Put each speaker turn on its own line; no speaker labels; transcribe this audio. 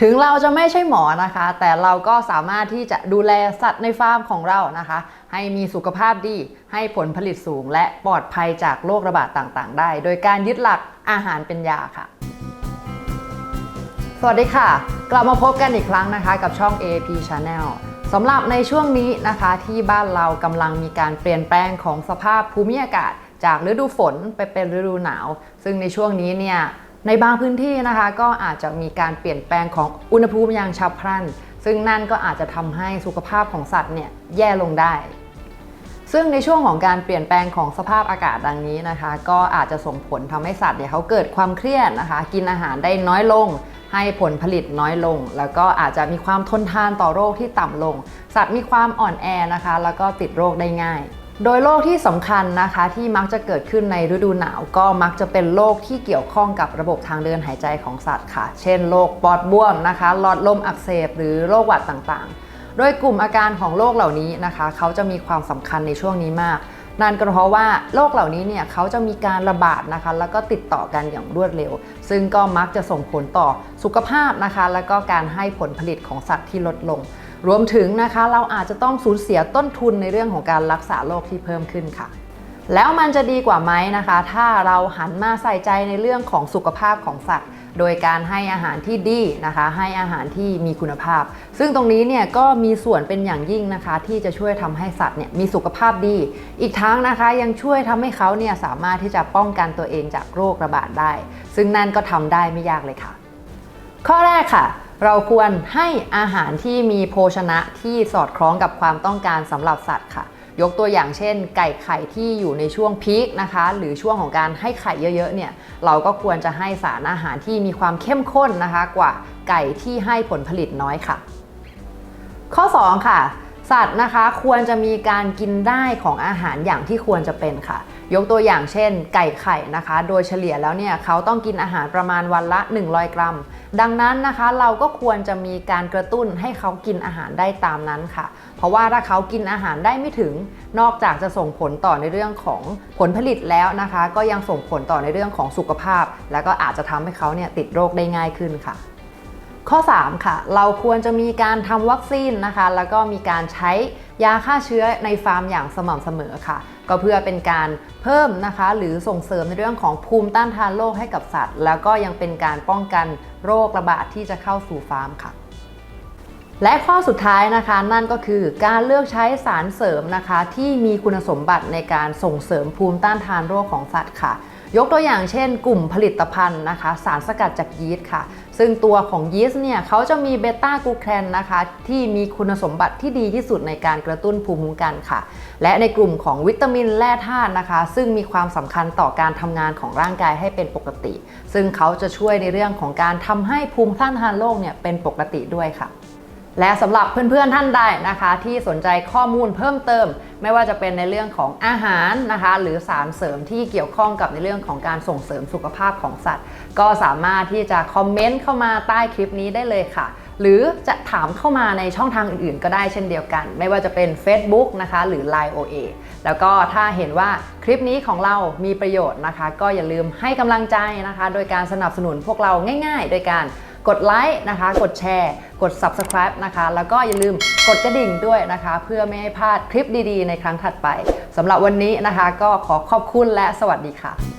ถึงเราจะไม่ใช่หมอนะคะ แต่เราก็สามารถที่จะดูแลสัตว์ในฟาร์มของเรานะคะ ให้มีสุขภาพดี ให้ผลผลิตสูง และปลอดภัยจากโรคระบาดต่างๆ ได้ โดยการยึดหลักอาหารเป็นยาค่ะ สวัสดีค่ะ กลับมาพบกันอีกครั้งนะคะ กับช่อง AP Channel สำหรับในช่วงนี้นะคะที่บ้านเรากำลังมีการเปลี่ยนแปลงของสภาพภูมิอากาศ จากฤดูฝนไปเป็นฤดูหนาว ซึ่งในช่วงนี้เนี่ย ในบางพื้นที่นะคะก็อาจจะมีการเปลี่ยนแปลงของอุณหภูมิอย่างฉับพลัน ซึ่งนั่นก็อาจจะทำให้สุขภาพของสัตว์เนี่ยแย่ลงได้ ซึ่งในช่วงของการเปลี่ยนแปลงของสภาพอากาศดังนี้นะคะ ก็อาจจะส่งผลทำให้สัตว์เนี่ยเขาเกิดความเครียดนะคะ กินอาหารได้น้อยลง ให้ผลผลิตน้อยลง แล้วก็อาจจะมีความทนทานต่อโรคที่ต่ำลง สัตว์มีความอ่อนแอนะคะ แล้วก็ติดโรคได้ง่าย โดยโรคที่สำคัญนะคะที่มักจะเกิดขึ้นในฤดูหนาวก็มักจะเป็นโรคที่เกี่ยวข้องกับระบบทางเดินหายใจของสัตว์ค่ะ เช่นโรคปอดบวมนะคะหลอดลมอักเสบหรือโรคหวัดต่างๆ โดยกลุ่มอาการของโรคเหล่านี้นะคะ เขาจะมีความสำคัญในช่วงนี้มากนั่นก็เพราะว่าโรคเหล่านี้เนี่ยเขาจะมีการระบาดนะคะ แล้วก็ติดต่อกันอย่างรวดเร็ว ซึ่งก็มักจะส่งผลต่อสุขภาพนะคะ แล้วก็การให้ผลผลิตของสัตว์ที่ลดลง รวมถึงนะคะเราอาจจะต้องสูญเสียต้นทุนในเรื่องของการรักษาโรคที่เพิ่มขึ้นค่ะ แล้วมันจะดีกว่าไหมนะคะ ถ้าเราหันมาใส่ใจในเรื่องของสุขภาพของสัตว์ โดยการให้อาหารที่ดีนะคะ ให้อาหารที่มีคุณภาพ ซึ่งตรงนี้เนี่ยก็มีส่วนเป็นอย่างยิ่งนะคะ ที่จะช่วยทำให้สัตว์เนี่ยมีสุขภาพดี อีกทั้งนะคะยังช่วยทำให้เขาเนี่ยสามารถที่จะป้องกันตัวเองจากโรคระบาดได้ ซึ่งนั่นก็ทำได้ไม่ยากเลยค่ะ ข้อแรกค่ะ เราควรให้อาหารที่มีโภชนะที่สอดคล้องกับความต้องการสำหรับสัตว์ค่ะ ยกตัวอย่างเช่น ไก่ไข่ที่อยู่ในช่วงพีคนะคะ หรือช่วงของการให้ไข่เยอะๆเนี่ยเราก็ควรจะให้สารอาหารที่มีความเข้มข้นนะคะ กว่าไก่ที่ให้ผลผลิตน้อยค่ะ ข้อ 2 ค่ะ สัตว์นะคะควรจะมีการกินได้ของอาหารอย่างที่ควรจะเป็นค่ะ ยกตัวอย่างเช่น ไก่ไข่นะคะ โดยเฉลี่ยแล้วเนี่ยเขาต้องกินอาหารประมาณวันละ 100 กรัม ดังนั้นนะคะเราก็ควรจะมีการกระตุ้นให้เขากินอาหารได้ตามนั้นค่ะ เพราะว่าถ้าเขากินอาหารได้ไม่ถึง นอกจากจะส่งผลต่อในเรื่องของผลผลิตแล้วนะคะ ก็ยังส่งผลต่อในเรื่องของสุขภาพ แล้วก็อาจจะทำให้เขาเนี่ยติดโรคได้ง่ายขึ้นค่ะ ข้อ 3 ค่ะ เราควรจะมีการทำวัคซีนนะคะ แล้วก็มีการใช้ยาฆ่าเชื้อในฟาร์มอย่างสม่ำเสมอค่ะ ก็เพื่อเป็นการเพิ่มนะคะ หรือส่งเสริมในเรื่องของภูมิต้านทานโรคให้กับสัตว์ แล้วก็ยังเป็นการป้องกันโรคระบาดที่จะเข้าสู่ฟาร์มค่ะและข้อสุดท้ายนะคะนั่นก็คือการเลือกใช้สารเสริมนะคะ ที่มีคุณสมบัติในการส่งเสริมภูมิต้านทานโรคของสัตว์ค่ะ ยกตัวอย่างเช่น กลุ่มผลิตภัณฑ์นะคะ สารสกัดจากยีสต์ค่ะ ซึ่งตัวของยีสต์เนี่ยเขาจะมีเบต้ากลูแคนนะคะ ที่มีคุณสมบัติที่ดีที่สุดในการกระตุ้นภูมิคุ้มกันค่ะ และในกลุ่มของวิตามินแร่ธาตุนะคะ ซึ่งมีความสำคัญต่อการทำงานของร่างกายให้เป็นปกติ ซึ่งเขาจะช่วยในเรื่องของการทำให้ภูมิต้านทานโรคเนี่ยเป็นปกติด้วยค่ะ และสำหรับเพื่อนๆท่านใดนะคะ ที่สนใจข้อมูลเพิ่มเติม ไม่ว่าจะเป็นในเรื่องของอาหารนะคะ หรือสารเสริมที่เกี่ยวข้องกับในเรื่องของการส่งเสริมสุขภาพของสัตว์ ก็สามารถที่จะคอมเมนต์เข้ามาใต้คลิปนี้ได้เลยค่ะ หรือจะถามเข้ามาในช่องทางอื่นๆ ก็ได้เช่นเดียวกัน ไม่ว่าจะเป็น Facebook นะคะ หรือ Line OA แล้วก็ถ้าเห็นว่าคลิปนี้ของเรามีประโยชน์นะคะ ก็อย่าลืมให้กำลังใจนะคะ โดยการสนับสนุนพวกเราง่าย ๆ โดยการ กดไลค์นะคะ กดแชร์ กด Subscribe นะคะ แล้วก็อย่าลืมกดกระดิ่งด้วยนะคะ เพื่อไม่ให้พลาดคลิปดีๆ ในครั้งถัดไปสำหรับวันนี้นะคะ ก็ขอขอบคุณและสวัสดีค่ะ